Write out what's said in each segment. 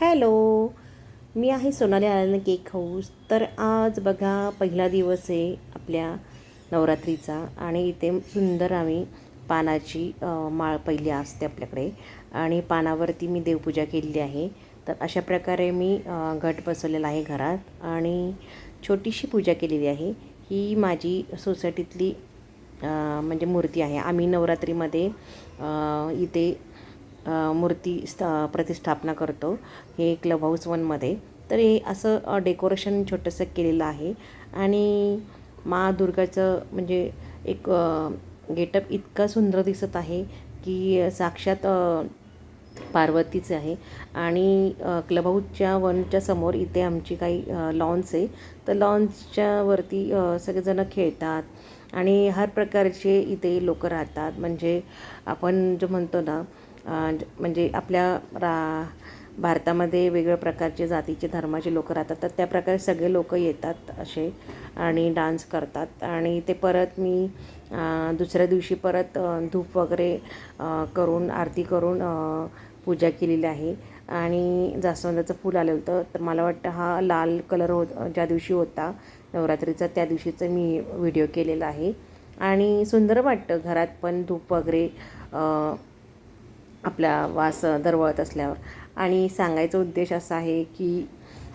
Hello मी आहे सोनाली आनंद cake house. तर आज बघा पहिला दिवस आहे आपल्या नवरात्रीचा आणि इथे सुंदर आम्ही पानाची माळ पहिली असते आपल्याकडे आणि पानावरती मी देवपूजा केलेली आहे. तर अशा प्रकारे मी घट बसवलेला आहे घरात आणि छोटीशी पूजा केलेली आहे. ही माझी सोसायटीतली म्हणजे मूर्ती आहे. आम्ही नवरात्रीमध्ये इथे मूर्ती स्था प्रतिष्ठापना करतो. हे क्लब हाऊस वनमध्ये तर हे असं डेकोरेशन छोटंसं केलेलं आहे. आणि मा दुर्गाचं म्हणजे एक गेटअप इतका सुंदर दिसत आहे की साक्षात पार्वतीचं आहे. आणि क्लब हाऊसच्या वनच्या समोर इथे आमची काही लॉन्स आहे. तर लॉन्सच्या वरती सगळेजणं खेळतात. आणि हर प्रकारचे इथे लोक राहतात. म्हणजे आपण जो म्हणतो ना म्हणजे आपल्या रा भारतामध्ये वेगवेगळ्या प्रकारचे जातीचे धर्माचे लोक राहतात. तर त्या प्रकारे सगळे लोक येतात असे आणि डान्स करतात. आणि ते परत मी दुसऱ्या दिवशी परत धूप वगैरे करून आरती करून पूजा केलेली आहे. आणि जास्वंदाचं फूल आलं होतं. तर मला वाटतं हा लाल कलर होत ज्या दिवशी होता नवरात्रीचा त्या दिवशीचा मी व्हिडिओ केलेला आहे. आणि सुंदर वाटतं. घरात पण धूप वगैरे आपला वास दरवळत असल्यावर. आणि सांगायचा उद्देश असा आहे की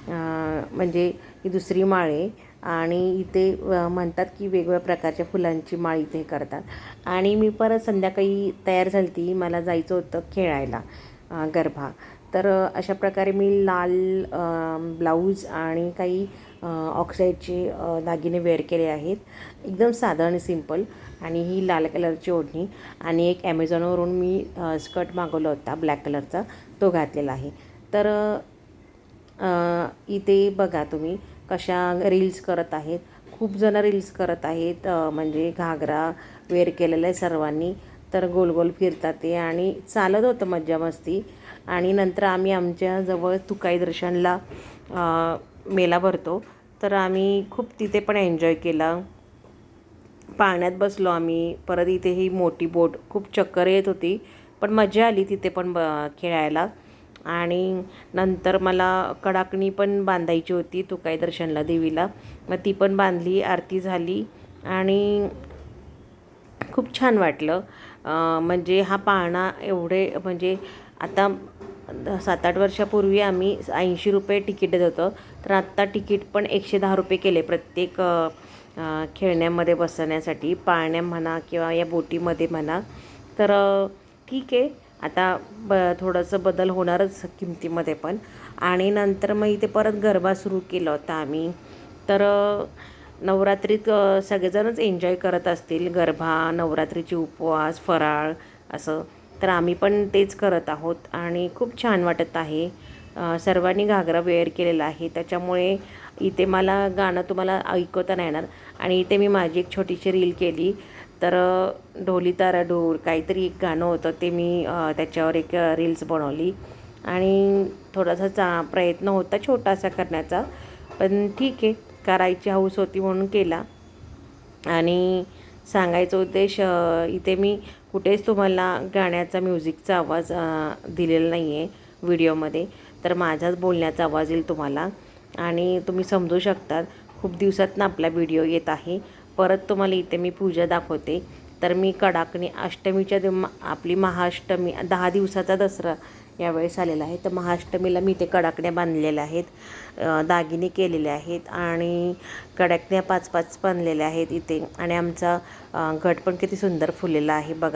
म्हणजे ही दुसरी माळ आहे आणि इथे म्हणतात की वेगवेगळ्या प्रकारच्या फुलांची माळ इथे करतात. आणि मी परत संध्याकाळी तयार झाली ती मला जायचं होतं खेळायला गरबा. तर अशा प्रकारे मी लाल ब्लाऊज आणि काही ऑक्साईडचे दागिने वेअर केले आहेत. एकदम साधं आणि सिंपल आणि ही लाल कलरची ओढणी आणि एक ॲमेझॉनवरून मी स्कर्ट मागवला होता ब्लॅक कलरचा तो घातलेला आहे. तर इथे बघा तुम्ही कशा रील्स करत आहेत. खूप जण रील्स करत आहेत म्हणजे घागरा वेअर केलेला आहे सर्वांनी. तर गोल गोल फिरतात ते आणि चालत होतं मज्जा मस्ती. आणि नंतर आम्ही आमच्याजवळ तुकाई दर्शनला मेला भरतो. तर आम्ही खूप तिथे पण एन्जॉय केला. पाण्यात बसलो आम्ही. परत इथे ही मोठी बोट खूप चक्कर येत होती. पण मजा आली तिथे पण ब खेळायला. आणि नंतर मला कडाकणी पण बांधायची होती तुकाई दर्शनला देवीला. मग ती पण बांधली आरती झाली. आणि खूप छान वाटलं. म्हणजे हा पाळणा एवढे म्हणजे आता सात आठ वर्षापूर्वी आम्ही ऐंशी रुपये तिकीट देत होतो. तर आत्ता तिकीट पण एकशे दहा रुपये केले प्रत्येक खेळण्यामध्ये बसण्यासाठी पाळण्या म्हणा किंवा या बोटीमध्ये म्हणा. तर ठीक आहे. आता ब थोडंसं बदल होणारच किमतीमध्ये पण. आणि नंतर मग इथे परत गरबा सुरू केला होता आम्ही. तर नवरात्रीत सगळेजणच एन्जॉय करत असतील. गरबा नवरात्रीची उपवास फराळ असं. तर आम्ही पण तेच करत आहोत आणि खूप छान वाटत आहे. सर्वांनी घागरा वेअर केलेला आहे. त्याच्यामुळे इथे मला गाणं तुम्हाला ऐकवता नाही येणार. आणि इथे मी माझी एक छोटीशी रील केली. तर ढोली तारा ढोल काहीतरी एक गाणं होतं. ते मी त्याच्यावर एक रील्स बनवली. आणि थोडासा चा प्रयत्न होता छोटासा करण्याचा. पण ठीक आहे. करायची हौस होती म्हणून केला. आणि सांगायचा उद्देश इथे मी कुठेच तुम्हाला गाण्याचा म्युझिकचा आवाज दिलेला नाही आहे व्हिडिओमध्ये. तर माझाच बोलण्याचा आवाज येईल तुम्हाला. आणि तुम्ही समजू शकतात खूप दिवसातनं आपला व्हिडिओ येत आहे. परत तुम्हाला इथे मी पूजा दाखवते. तर मी कडाकणी अष्टमीच्या दिव आपली महाअष्टमी दहा दिवसाचा दसरा यावेळेस आलेला आहे. तर महाअष्टमीला मी इथे कडाकण्या बांधलेल्या आहेत. दागिने केलेले आहेत आणि कडाकण्या पाच पाच बांधलेल्या आहेत इथे. आणि आमचा गट घट पण किती सुंदर फुललेला आहे. बघा.